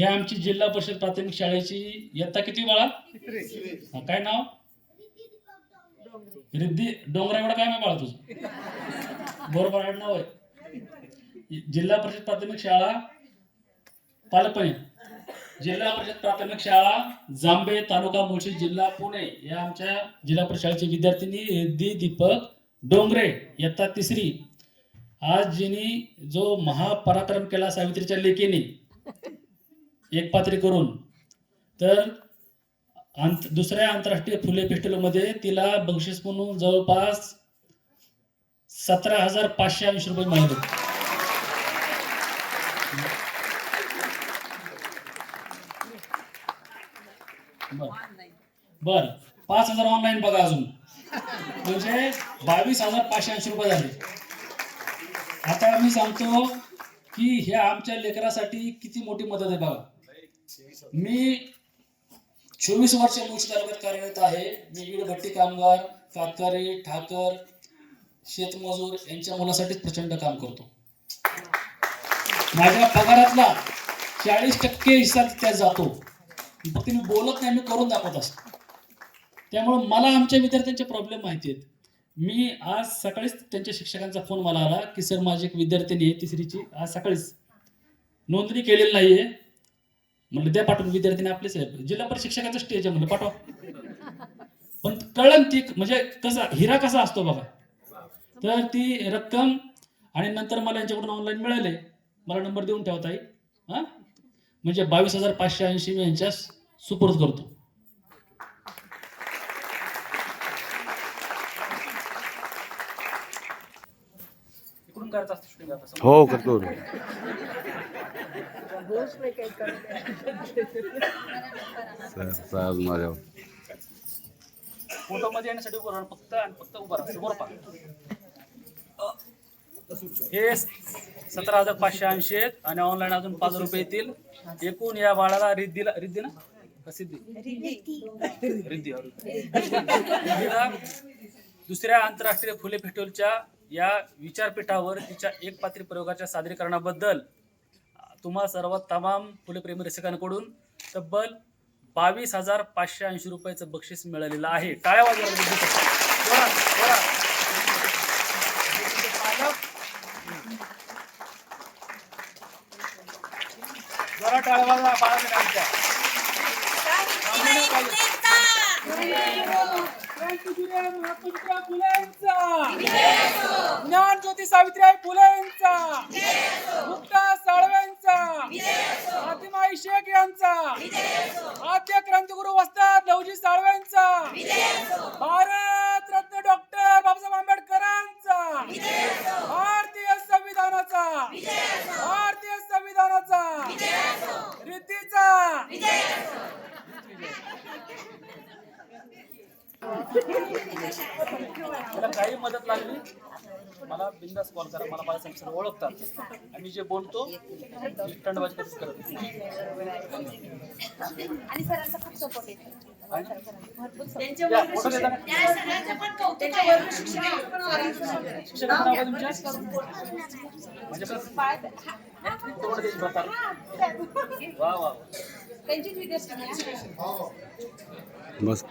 हे आमची जिल्हा परिषद प्राथमिक शाळेची इयत्ता किती बाळा? हा, काय नाव? रिद्धी. डोंगराकडे काय नाव बाळा तुझं? बरोबर आडनाव आहे जिल्हा परिषद प्राथमिक शाळा पालपणे जिल्हा परिषद प्राथमिक शाळा जांबे तालुका मुळशी जिल्हा पुणे. या आमच्या जिल्हा परिषद शाळेची विद्यार्थिनी रिद्धी दीपक डोंगरे इयत्ता तिसरी. आज जिनी जो महापराक्रम केला सावित्रीच्या लेकीने एक पात्री करून तर आंत दुसऱ्या आंतरराष्ट्रीय फुले फेस्टिवलमध्ये तिला बक्षीस म्हणून जवळपास सतरा हजार पाचशे ऐंशी रुपये मिळाले बर. बर. पाच हजार ऑनलाईन बघा अजून. म्हणजे बावीस हजार पाचशे ऐंशी रुपये झाले. आता मी सांगतो की हे आमच्या लेकरासाठी किती मोठी मदत आहे बघा. मी चोवीस वर्ष मुळशी तालुक्यात कार्यरत आहे. मी वीडभट्टी कामगार कातकरी ठाकर शेतमजूर यांच्या मुलासाठीच प्रचंड काम करतो. माझ्या पगारातला चाळीस टक्के हिस्सा त्यात जातो. फक्त मी बोलत नाही मी करून दाखवत असतो. त्यामुळे मला आमच्या विद्यार्थ्यांचे प्रॉब्लेम माहिती आहेत. मी आज सकाळीच त्यांच्या शिक्षकांचा फोन मला आला की सर माझी एक विद्यार्थिनी आहे तिसरीची. आज सकाळीच नोंदणी केलेली नाही आहे म्हणलं द्या पाठवून विद्यार्थ्यांनी आपलेच आहे जिल्हा परिषद शिक्षकाचं स्टेज आहे म्हणलं पाठवा. पण कळलं ती म्हणजे कसा हिरा कसा असतो बघा. तर ती रक्कम आणि नंतर मला यांच्याकडून ऑनलाईन मिळाले. मला नंबर देऊन ठेवता येईल हां? म्हणजे बावीस हजार पाचशे ऐंशी मी यांच्या सुपूर्द करतो. हो करतो. सर सर माझ्या फोटो मध्ये येण्यासाठी उभं राहा फक्त आणि फक्त उभं राहा. समोर पहा. हे सतरा हजार पाचशे ऐंशी आहेत आणि ऑनलाईन अजून पाच रुपये येतील. एकूण या बाळाला रिद्धीला रिद्धी ना? का सिद्धी? रिद्धी. दुसऱ्या आंतरराष्ट्रीय फुले फेस्टिवलच्या या विचारपीठावर तिच्या एक पात्री प्रयोगाच्या सादरीकरणाबद्दल तुम्हा सर्व तमाम फुलेप्रेमी रसिकांकडून तब्बल बावीस हजार पाचशे ऐंशी रुपयाचं बक्षीस मिळालेलं आहे टाळ्या वाजवा रिद्धीसाठी. जोरात, जोरात. रिद्धीचे पालक. फातिमाई आद्य क्रांतिगुरु वस्ताद लवजी साळव्यांचा. भारत रत्न डॉक्टर बाबासाहेब आंबेडकरांचा. भारतीय संविधानाचा. भारतीय संविधानाचा. रीतीचा काही मदत लागली? मला बिंदास कॉल करा मला माझ्या संस्थेला ओळखतात. आणि जे बोलतो थंडबाजी कधीच करत. आणि सरांचा खूप सपोर्ट? म्हणजे. बस.